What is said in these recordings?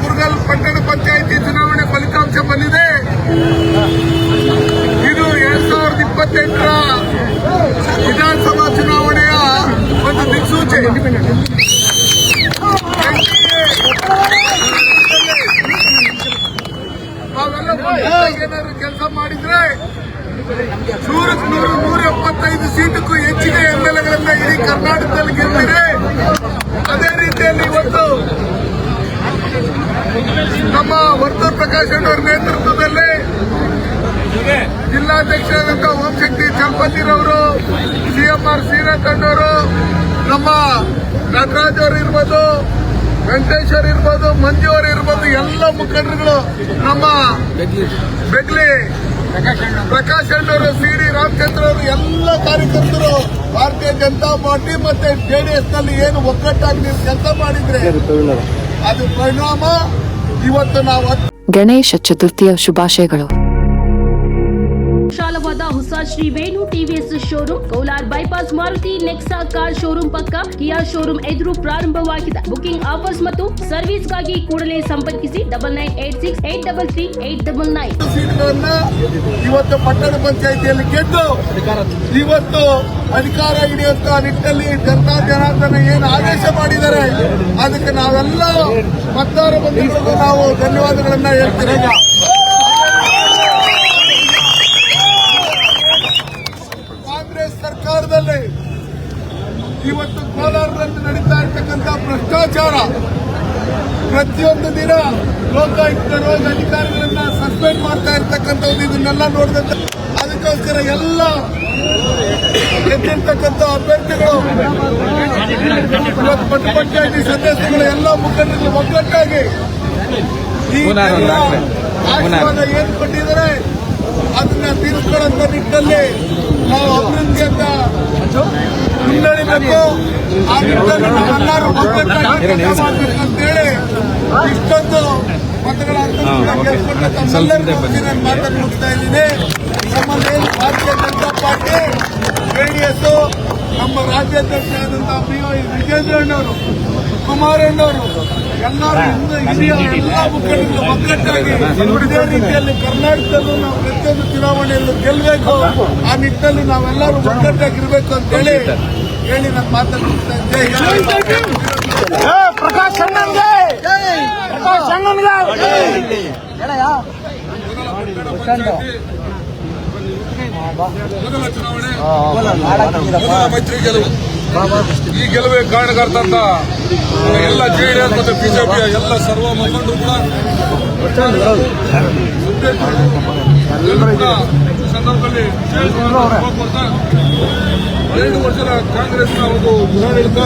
ಕುರ್ಗಲ್ ಪಟ್ಟಣ ಪಂಚಾಯಿತಿ ಚುನಾವಣೆ ಫಲಿತಾಂಶ ಬಂದಿದೆ. ಇದು ಎರಡ್ ಸಾವಿರದ ಇಪ್ಪತ್ತೆಂಟರ ವಿಧಾನಸಭಾ ಚುನಾವಣೆಯ ಒಂದು ದಿಕ್ಸೂಚಿ. ಏನಾದ್ರು ಕೆಲಸ ಮಾಡಿದ್ರೆ ನೂರಕ್ಕೆ ನೂರು ನೂರ ಎಪ್ಪತ್ತೈದು ಸೀಟಕ್ಕೂ ಹೆಚ್ಚಿನ ಎಂಎಲ್ಎಗಳನ್ನ ಎಲ್ ಇಡೀ ಕರ್ನಾಟಕದಲ್ಲಿ ಗೆದ್ದಿದೆ. ಅದೇ ರೀತಿಯಲ್ಲಿ ಇವತ್ತು ನಮ್ಮ ವರ್ತೂರ್ ಪ್ರಕಾಶ್ ಅವರ ನೇತೃತ್ವದಲ್ಲಿ ಜಿಲ್ಲಾಧ್ಯಕ್ಷರಾದಂತಹ ಓಂಶಕ್ತಿ ಚಂಪತಿರವರು ಸಿಎಂಆರ್ ಶ್ರೀನಾಥ್ ಅಣ್ಣವರು, ನಮ್ಮ ನಟರಾಜ್ ವೆಂಕಟೇಶ್ ಅವರು ಇರ್ಬೋದು ಮಂಜು ಅವರು ಇರ್ಬೋದು, ಎಲ್ಲ ಮುಖಂಡರುಗಳು ನಮ್ಮ ಬೆಗ್ಲಿ ಪ್ರಕಾಶ್ ಅಣ್ಣವರು ಸಿ ಡಿ ರಾಮಚಂದ್ರ ಅವರು, ಎಲ್ಲ ಕಾರ್ಯಕರ್ತರು, ಭಾರತೀಯ ಜನತಾ ಪಾರ್ಟಿ ಮತ್ತೆ ಜೆಡಿಎಸ್ನಲ್ಲಿ ಏನು ಒಗ್ಗಟ್ಟಾಗಿ ನೀವು ಕೆಲಸ ಮಾಡಿದ್ರೆ ಅದು ಪರಿಣಾಮ. ಇವತ್ತು ನಾವು ಗಣೇಶ ಚತುರ್ಥಿಯ ಶುಭಾಶಯಗಳು. ವಿಶಾಲವಾದ ಹೊಸ Shri Venu TVS showroom, Kolar bypass Maruti, Nexa car showroom ಪಕ್ಕ ಕಿಯಾ ಶೋರೂಮ್ ಎದುರು ಪ್ರಾರಂಭವಾಗಿದೆ ಬುಕಿಂಗ್ ಆಫರ್ಸ್ ಮತ್ತು ಸರ್ವಿಸ್ಗಾಗಿ ಕೂಡಲೇ ಸಂಪರ್ಕಿಸಿ double nine eight six eight double three eight double nine. ಇವತ್ತು ಪಟ್ಟಣ ಪಂಚಾಯಿತಿಯಲ್ಲಿ ಗೆದ್ದು ಇವತ್ತು ಅಧಿಕಾರ ಹಿಡಿಯುವಂತ ನಿಟ್ಟಿನಲ್ಲಿ ಜನತಾ ಜನಾರ್ದನ ಏನು ಆದೇಶ ಮಾಡಿದ್ದಾರೆ, ಅದಕ್ಕೆ ನಾವೆಲ್ಲ ಮತದಾರ ಬಂದಿರುವ ನಾವು ಧನ್ಯವಾದಗಳನ್ನ ಹೇಳ್ತೀವಿ. ಇವತ್ತು ಕೋಲಾರದಲ್ಲಿ ನಡೀತಾ ಇರ್ತಕ್ಕಂಥ ಭ್ರಷ್ಟಾಚಾರ ಪ್ರತಿಯೊಂದು ದಿನ ಲೋಕಾಯುಕ್ತರು ಅಧಿಕಾರಿಗಳನ್ನ ಸಸ್ಪೆಂಡ್ ಮಾಡ್ತಾ ಇರ್ತಕ್ಕಂಥದ್ದು ಇದನ್ನೆಲ್ಲ ನೋಡಿದಂತ ಅದಕ್ಕೋಸ್ಕರ ಎಲ್ಲ ಗೆದ್ದಿರ್ತಕ್ಕಂಥ ಅಭ್ಯರ್ಥಿಗಳು ಇವತ್ತು ಪಟ್ಟ ಪಂಚಾಯತಿ ಸದಸ್ಯರುಗಳು ಎಲ್ಲ ಮುಖಂಡರು ಒಗ್ಗಟ್ಟಾಗಿ ಈ. ಆಶೀರ್ವಾದ ಏನ್ ಕೊಟ್ಟಿದ್ದಾರೆ ಅದನ್ನ ತೀರಿಸ್ಕೊಳ್ಳುವಂತ ನಿಟ್ಟಿನಲ್ಲಿ ನಾವು ಅಭಿವೃದ್ಧಿಯನ್ನ ಮುನ್ನಡೆಬೇಕು ಆ ನಿಟ್ಟಿನಲ್ಲಿ ನಾವೆಲ್ಲರೂ ಮಾಡ್ಬೇಕು ಅಂತೇಳಿ ಇಷ್ಟೊಂದು ಮತಗಳ ಮಾತನ್ನು ಮುಗಿಸ್ತಾ ಇದ್ದೀನಿ. ನಮ್ಮಲ್ಲಿ ಭಾರತೀಯ ಜನತಾ ಪಾರ್ಟಿ ಜೆಡಿಎಸ್ ನಮ್ಮ ರಾಜ್ಯಾಧ್ಯಕ್ಷರಾದಂತಹ ಪಿ ಒ ವಿಜೇಂದ್ರಣ್ಣವರು ಕುಮಾರಣ್ಣವರು ಎಲ್ಲರೂ ಹಿರಿಯ ಎಲ್ಲ ಮುಖಂಡರು ಒಗ್ಗಟ್ಟಾಗಿ ಇದೇ ರೀತಿಯಲ್ಲಿ ಕರ್ನಾಟಕದಲ್ಲೂ ನಾವು ಪ್ರತಿಯೊಂದು ಚುನಾವಣೆಯಲ್ಲೂ ಗೆಲ್ಲಬೇಕು. ಆ ನಿಟ್ಟಿನಲ್ಲಿ ನಾವೆಲ್ಲರೂ ಒಗ್ಗಟ್ಟಾಗಿರ್ಬೇಕು ಅಂತ ಹೇಳಿ ನನ್ನ ನಾನು ಮಾತನ್ನು. ಪ್ರಕಾಶ್ ಅಣ್ಣನ್ಗೆ ಪ್ರಕಾಶ್ ಅಣ್ಣನ್ಗೆ ಮೊದಲ ಚುನಾವಣೆ ಮೊದಲ ಮೈತ್ರಿ ಗೆಲುವು ಈ ಗೆಲುವೆ ಕಾರಣಕರ್ತಂತ ಎಲ್ಲ ಜೆಡಿಎಸ್ ಮತ್ತು ಬಿಜೆಪಿಯ ಎಲ್ಲ ಸರ್ವ ಮುಖಂಡರು ಕೂಡ ಸಂದರ್ಭದಲ್ಲಿ ಹೋಗ್ಬರ್ತಾ ಎರಡು ವರ್ಷದ ಕಾಂಗ್ರೆಸ್ನ ಒಂದು ಆಡಳಿತ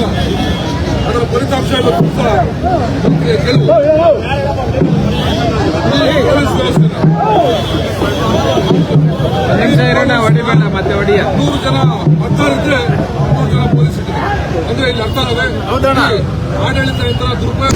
ಅದರ ಫಲಿತಾಂಶ ಇವತ್ತು ಕೂಡ ನಮ್ಗೆ ಗೆಲುವು ಈ ಪೊಲೀಸ್ ವ್ಯವಸ್ಥೆನ ಇರೋಣ ಹೊಡಿಬೇಡ ಮತ್ತೆ ಹೊಡಿಯ ನೂರು ಜನ ಮತದಾರಿದ್ರೆ ನೂರು ಜನ ಪೊಲೀಸ್ ಇದ್ದಾರೆ ಅಂದ್ರೆ ಇಲ್ಲಿ ಅರ್ಥ ಆಗದೆ ಆಡಳಿತ ಯಂತ್ರ ದುರುಪಯೋಗ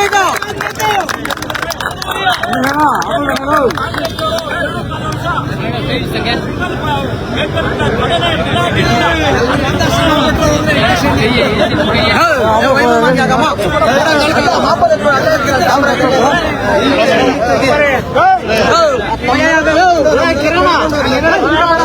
बनेगा किराणा